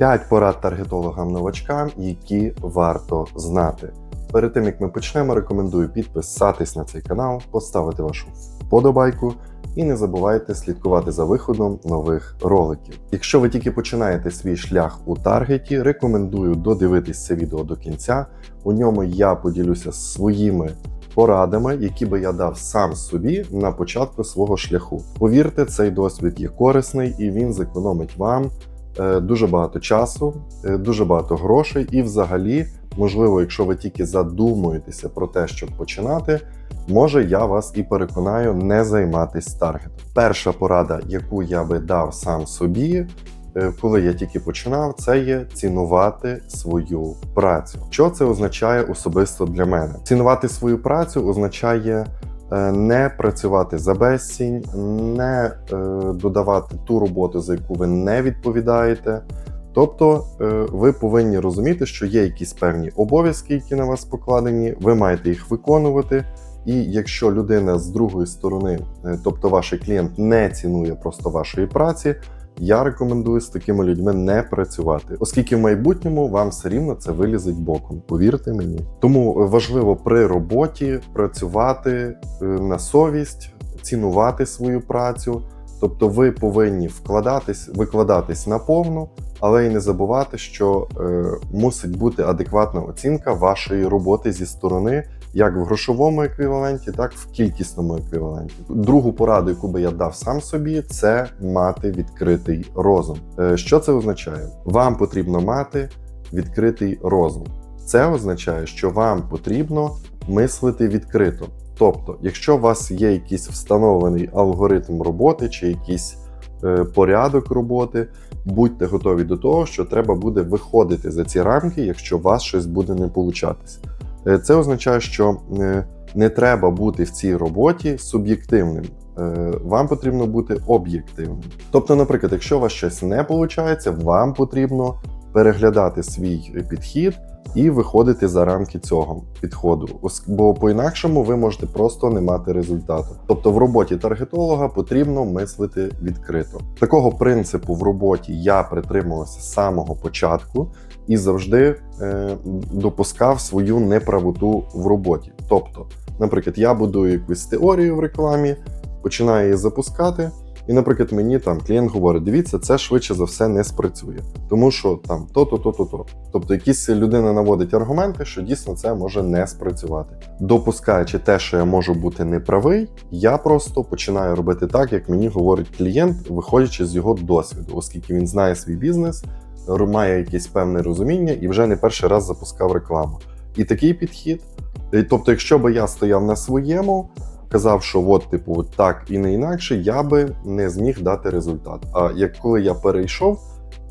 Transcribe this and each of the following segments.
5 порад таргетологам-новачкам, які варто знати. Перед тим як ми почнемо, рекомендую підписатись на цей канал, поставити вашу вподобайку і не забувайте слідкувати за виходом нових роликів. Якщо ви тільки починаєте свій шлях у таргеті, рекомендую додивитись це відео до кінця. У ньому я поділюся своїми порадами, які би я дав сам собі на початку свого шляху. Повірте, цей досвід є корисний і він зекономить вам дуже багато часу, е, дуже багато грошей, і взагалі, можливо, якщо ви тільки задумуєтеся про те, щоб починати. Може, я вас і переконаю не займатись таргетом. Перша порада, яку я би дав сам собі, е, коли я тільки починав, це є цінувати свою працю. Що це означає особисто для мене? Цінувати свою працю означає е, не працювати за безцінь, не е, додавати ту роботу, за яку ви не відповідаєте. Тобто е, ви повинні розуміти, що є якісь певні обов'язки, які на вас покладені, ви маєте їх виконувати. І якщо людина з другої сторони, е, тобто ваш клієнт, не цінує просто вашої праці, я рекомендую з такими людьми не працювати, оскільки в майбутньому вам все рівно це вилізить боком. Повірте мені. Тому важливо при роботі працювати е, на совість, цінувати свою працю. Тобто ви повинні вкладатись, викладатись наповну, але й не забувати, що е, мусить бути адекватна оцінка вашої роботи зі сторони, як в грошовому еквіваленті, так і в кількісному еквіваленті. Другу пораду, яку би я дав сам собі, це мати відкритий розум. Е, що це означає? Вам потрібно мати відкритий розум. Це означає, що вам потрібно мислити відкрито. Тобто, якщо у вас є якийсь встановлений алгоритм роботи чи якийсь е, порядок роботи, будьте готові до того, що треба буде виходити за ці рамки, якщо у вас щось буде не получатись. Е, це означає, що е, не треба бути в цій роботі суб'єктивним. Е, Вам потрібно бути об'єктивним. Тобто, наприклад, якщо у вас щось не виходить, вам потрібно переглядати свій підхід і виходити за рамки цього підходу. Бо по-інакшому ви можете просто не мати результату. Тобто в роботі таргетолога потрібно мислити відкрито. Такого принципу в роботі я притримувався з самого початку і завжди е, допускав свою неправоту в роботі. Тобто, наприклад, я будую якусь теорію в рекламі, починаю її запускати. І, наприклад, мені там клієнт говорить: дивіться, це швидше за все не спрацює, тому що там то-то, то-то, то. Тобто, якісь людина наводить аргументи, що дійсно це може не спрацювати. Допускаючи те, що я можу бути неправий, я просто починаю робити так, як мені говорить клієнт, виходячи з його досвіду, оскільки він знає свій бізнес, має якесь певне розуміння і вже не перший раз запускав рекламу. І такий підхід. Тобто, якщо би я стояв на своєму, казав, що от, типу, так і не інакше, я би не зміг дати результат. А як коли я перейшов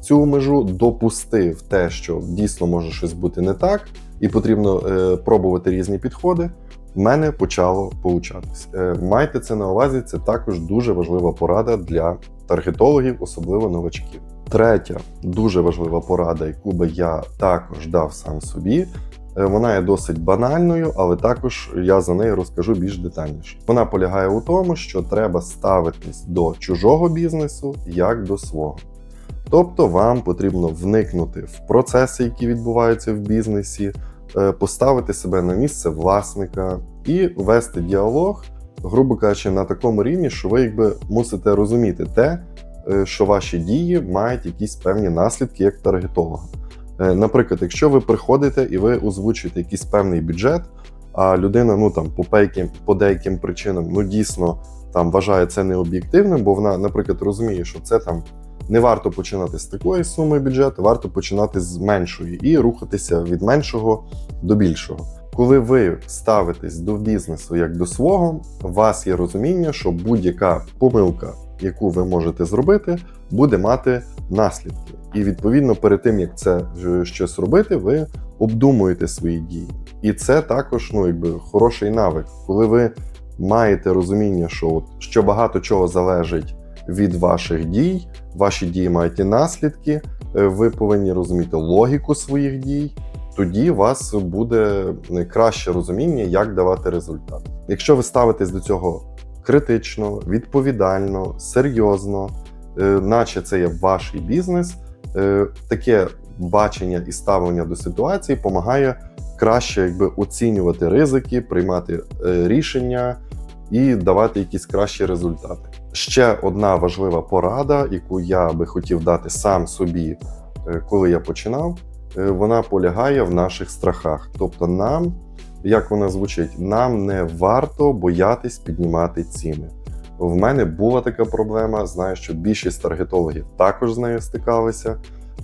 цю межу, допустив те, що дійсно може щось бути не так, і потрібно е, пробувати різні підходи. В мене почало получатись. Е, майте це на увазі, це також дуже важлива порада для таргетологів, особливо новачків. Третя дуже важлива порада, яку би я також дав сам собі. Е, Вона є досить банальною, але також я за нею розкажу більш детальніше. Вона полягає у тому, що треба ставитись до чужого бізнесу як до свого. Тобто вам потрібно вникнути в процеси, які відбуваються в бізнесі, е, поставити себе на місце власника і вести діалог, грубо кажучи, на такому рівні, що ви якби мусите розуміти те, е, що ваші дії мають якісь певні наслідки як таргетолога. Е, Наприклад, якщо ви приходите і ви озвучуєте якийсь певний бюджет, а людина ну там по пейким, по деяким причинам ну дійсно там вважає це необ'єктивним, бо вона, наприклад, розуміє, що це там не варто починати з такої суми бюджету, варто починати з меншої і рухатися від меншого до більшого. Коли ви ставитесь до бізнесу як до свого, у вас є розуміння, що будь-яка помилка, яку ви можете зробити, буде мати наслідки. І відповідно, перед тим як це е, щось робити, ви обдумуєте свої дії. І це також ну, якби, хороший навик, коли ви маєте розуміння, що, от, що багато чого залежить від ваших дій, ваші дії мають і наслідки, е, ви повинні розуміти логіку своїх дій. Тоді у вас буде краще розуміння, як давати результат. Якщо ви ставитесь до цього критично, відповідально, серйозно, е, наче це є ваш бізнес, е, таке бачення і ставлення до ситуації допомагає краще якби, оцінювати ризики, приймати е, рішення і давати якісь кращі результати. Ще одна важлива порада, яку я би хотів дати сам собі, коли я починав, вона полягає в наших страхах. Тобто, нам, як вона звучить, нам не варто боятись піднімати ціни. В мене була така проблема. Знаю, що більшість таргетологів також з нею стикалися,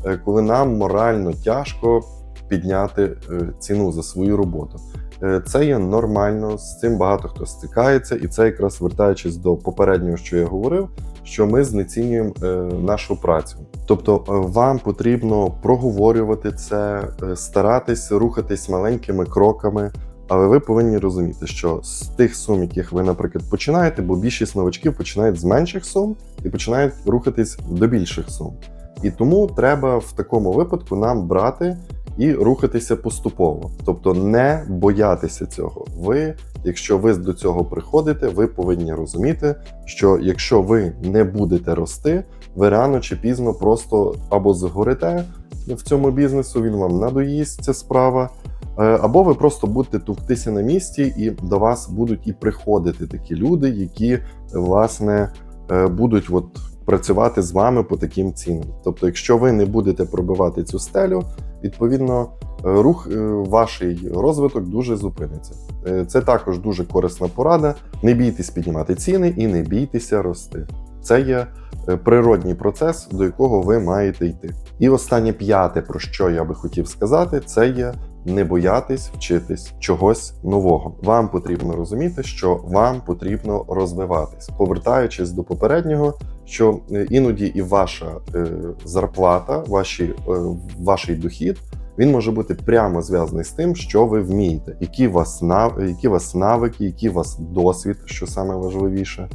е, коли нам морально тяжко підняти е, ціну за свою роботу. Е, Це є нормально, з цим багато хто стикається, і це якраз вертаючись до попереднього, що я говорив, що ми знецінюємо нашу працю. Тобто, е, вам потрібно проговорювати це, е, старатись рухатись маленькими кроками. Але ви повинні розуміти, що з тих сум, яких ви, наприклад, починаєте, бо більшість новачків починають з менших сум і починають рухатись до більших сум. І тому треба в такому випадку нам брати і рухатися поступово, тобто не боятися цього. Ви, якщо ви до цього приходите, ви повинні розуміти, що якщо ви не будете рости, ви рано чи пізно просто або згорите в цьому бізнесу, він вам надоїсть ця справа. Е, Або ви просто будете товктися на місці, і до вас будуть і приходити такі люди, які власне е, будуть от працювати з вами по таким цінам. Тобто, якщо ви не будете пробивати цю стелю, відповідно рух е, ваш розвиток дуже зупиниться. Е, Це також дуже корисна порада. Не бійтесь піднімати ціни і не бійтеся рости. Це є е, природній процес, до якого ви маєте йти. І останнє п'яте, про що я би хотів сказати, це є не боятись вчитись чогось нового. Вам потрібно розуміти, що вам потрібно розвиватись, повертаючись до попереднього, що іноді і ваша зарплата, ваші, ваш дохід. Він може бути прямо зв'язаний з тим, що ви вмієте, які вас нав... які вас навики, у вас досвід, що саме важливіше.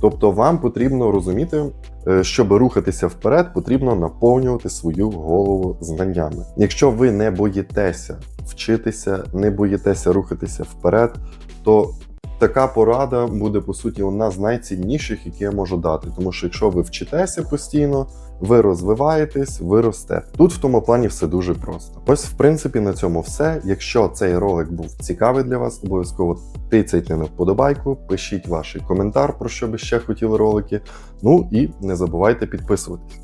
Тобто, вам потрібно розуміти, е, щоб рухатися вперед, потрібно наповнювати свою голову знаннями. Якщо ви не боїтеся вчитися, не боїтеся рухатися вперед, то така порада буде по суті одна з найцінніших, які я можу дати. Тому що якщо ви вчитеся постійно, ви розвиваєтесь, ви ростете. Тут в тому плані все дуже просто. Ось, в принципі, на цьому все. Якщо цей ролик був цікавий для вас, обов'язково тицяйте на вподобайку, пишіть ваш коментар, про що би ще хотіли ролики. Ну і не забувайте підписуватись.